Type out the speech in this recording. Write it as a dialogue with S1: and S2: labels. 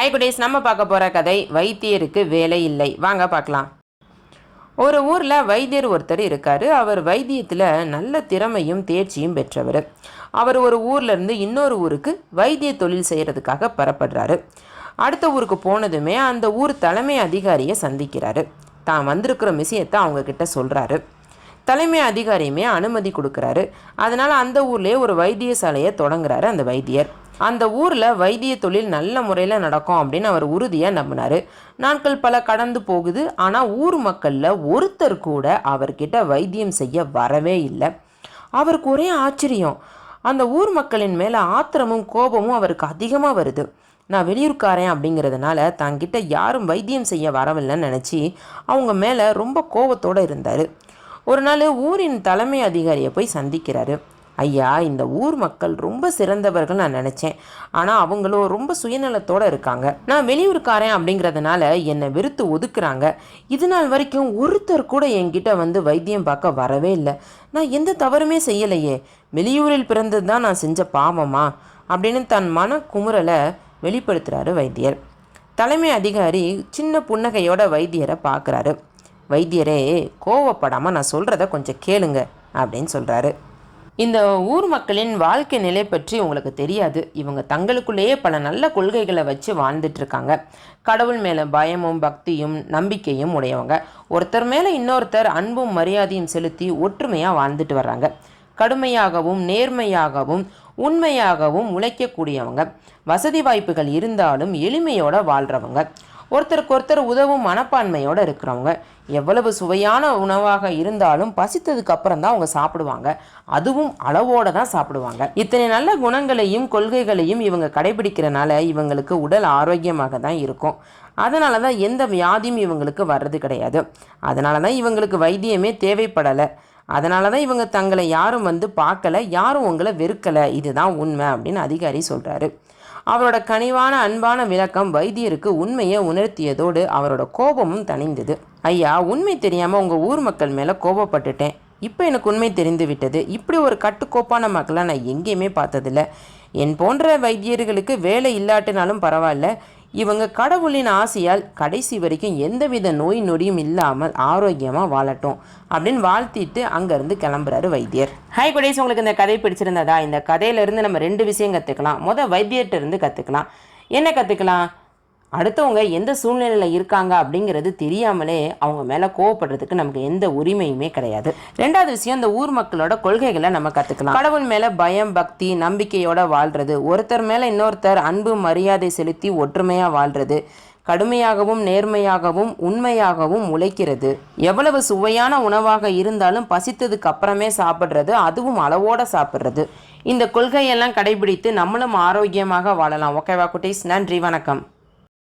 S1: High குடேஸ் நம்ம பார்க்க போகிற கதை வைத்தியருக்கு வேலை இல்லை. வாங்க பார்க்கலாம். ஒரு ஊரில் வைத்தியர் ஒருத்தர் இருக்கார். அவர் வைத்தியத்தில் நல்ல திறமையும் தேர்ச்சியும் பெற்றவர். அவர் ஒரு ஊர்லேருந்து இன்னொரு ஊருக்கு வைத்திய தொழில் செய்கிறதுக்காக புறப்படுறாரு. அடுத்த ஊருக்கு போனதுமே அந்த ஊர் தலைமை அதிகாரியை சந்திக்கிறாரு. தான் வந்திருக்கிற விஷயத்தை அவங்கக்கிட்ட சொல்கிறாரு தலைமை அதிகாரியுமே அனுமதி கொடுக்குறாரு. அதனால் அந்த ஊர்லேயே ஒரு வைத்தியசாலையை தொடங்குறாரு அந்த வைத்தியர். அந்த ஊரில் வைத்திய தொழில் நல்ல முறையில் நடக்கும் அப்படின்னு அவர் உறுதியாக நம்பினார். நாட்கள் பல கடந்து போகுது. ஆனால் ஊர் மக்களில் ஒருத்தர் கூட அவர்கிட்ட வைத்தியம் செய்ய வரவே இல்லை. அவருக்கு ஒரே ஆச்சரியம். அந்த ஊர் மக்களின் மேலே ஆத்திரமும் கோபமும் அவருக்கு அதிகமாக வருது. நான் வெளியூர்காரன் அப்படிங்கிறதுனால தங்கிட்ட யாரும் வைத்தியம் செய்ய வரவில்லைன்னு நினச்சி அவங்க மேலே ரொம்ப கோபத்தோடு இருந்தார். ஒரு நாள் ஊரின் தலைமை அதிகாரியை போய் சந்திக்கிறாரு. ஐயா இந்த ஊர் மக்கள் ரொம்ப சிறந்தவர்கள் நான் நினச்சேன். ஆனால் அவங்களும் ரொம்ப சுயநலத்தோடு இருக்காங்க. நான் வெளியூர்காரன் அப்படிங்கிறதுனால என்னை வெறுத்து ஒதுக்குறாங்க. இது நாள் வரைக்கும் ஒருத்தர் கூட என்கிட்ட வந்து வைத்தியம் பார்க்க வரவே இல்லை. நான் எந்த தவறுமே செய்யலையே. வெளியூரில் பிறந்தது தான் நான் செஞ்ச பாவமா? அப்படின்னு தன் மன குமுறலை வெளிப்படுத்துகிறாரு வைத்தியர். தலைமை அதிகாரி சின்ன புன்னகையோட வைத்தியரை பார்க்குறாரு. வைத்தியரே கோவப்படாமல் நான் சொல்கிறத கொஞ்சம் கேளுங்க அப்படின்னு சொல்கிறாரு இந்த ஊர் மக்களின் வாழ்க்கை நிலை பற்றி உங்களுக்கு தெரியாது. இவங்க தங்களுக்குள்ளேயே பல நல்ல கொள்கைகளை வச்சு வாழ்ந்துட்டு இருக்காங்க கடவுள் மேலே பயமும் பக்தியும் நம்பிக்கையும் உடையவங்க. ஒருத்தர் மேலே இன்னொருத்தர் அன்பும் மரியாதையும் செலுத்தி ஒற்றுமையாக வாழ்ந்துட்டு வர்றாங்க. கடுமையாகவும் நேர்மையாகவும் உண்மையாகவும் உழைக்கக்கூடியவங்க. வசதி வாய்ப்புகள் இருந்தாலும் எளிமையோட வாழ்கிறவங்க ஒருத்தருக்கு ஒருத்தர் உதவும் மனப்பான்மையோட இருக்கிறவங்க. எவ்வளவு சுவையான உணவாக இருந்தாலும் பசித்ததுக்கு அப்புறம் தான் அவங்க சாப்பிடுவாங்க. அதுவும் அளவோடு தான் சாப்பிடுவாங்க. இத்தனை நல்ல குணங்களையும் கொள்கைகளையும் இவங்க கடைபிடிக்கிறனால இவங்களுக்கு உடல் ஆரோக்கியமாக தான் இருக்கும். அதனால தான் எந்த வியாதியும் இவங்களுக்கு வர்றது கிடையாது. அதனால தான் இவங்களுக்கு வைத்தியமே தேவைப்படலை. அதனால தான் இவங்க தங்களை யாரும் வந்து பார்க்கல யாரும் உங்களை வெறுக்கலை. இதுதான் உண்மை அப்படின்னு அதிகாரி சொல்கிறாரு அவரோட கனிவான அன்பான விளக்கம் வைத்தியருக்கு உண்மையை உணர்த்தியதோடு அவரோட கோபமும் தணிந்தது. ஐயா உண்மை தெரியாமல் உங்கள் ஊர் மக்கள் மேலே கோபப்பட்டுட்டேன். இப்போ எனக்கு உண்மை தெரிந்து விட்டது. இப்படி ஒரு கட்டுக்கோப்பான மக்களை நான் எங்கேயுமே பார்த்ததில்ல. என் போன்ற வைத்தியர்களுக்கு வேலை இல்லாட்டினாலும் பரவாயில்ல. இவங்க கடவுளின் ஆசையால் கடைசி வரைக்கும் எந்தவித நோய் நொடியும் இல்லாமல் ஆரோக்கியமாக வாழட்டும் அப்படின்னு வாழ்த்திட்டு அங்கேருந்து கிளம்புறாரு வைத்தியர். ஹை குடேஸ் உங்களுக்கு இந்த கதை பிடிச்சிருந்ததா? இந்த கதையிலேருந்து நம்ம ரெண்டு விஷயம் கற்றுக்கலாம் மொதல் வைத்தியர்கிட்ட இருந்து கற்றுக்கலாம் என்ன கற்றுக்கலாம் அடுத்தவங்க எந்த சூழ்நிலையில் இருக்காங்க அப்படிங்கிறது தெரியாமலே அவங்க மேலே கோவப்படுறதுக்கு நமக்கு எந்த உரிமையுமே கிடையாது. ரெண்டாவது விஷயம் இந்த ஊர் மக்களோட கொள்கைகளை நம்ம கற்றுக்கலாம் கடவுள் மேலே பயம் பக்தி நம்பிக்கையோட வாழ்கிறது ஒருத்தர் மேலே இன்னொருத்தர் அன்பு மரியாதை செலுத்தி ஒற்றுமையாக வாழ்கிறது கடுமையாகவும் நேர்மையாகவும் உண்மையாகவும் உழைக்கிறது. எவ்வளவு சுவையான உணவாக இருந்தாலும் பசித்ததுக்கு அப்புறமே சாப்பிட்றது அதுவும் அளவோட சாப்பிட்றது. இந்த கொள்கையெல்லாம் கடைபிடித்து நம்மளும் ஆரோக்கியமாக வாழலாம். ஓகேவா குட்டீஸ்? நன்றி வணக்கம்.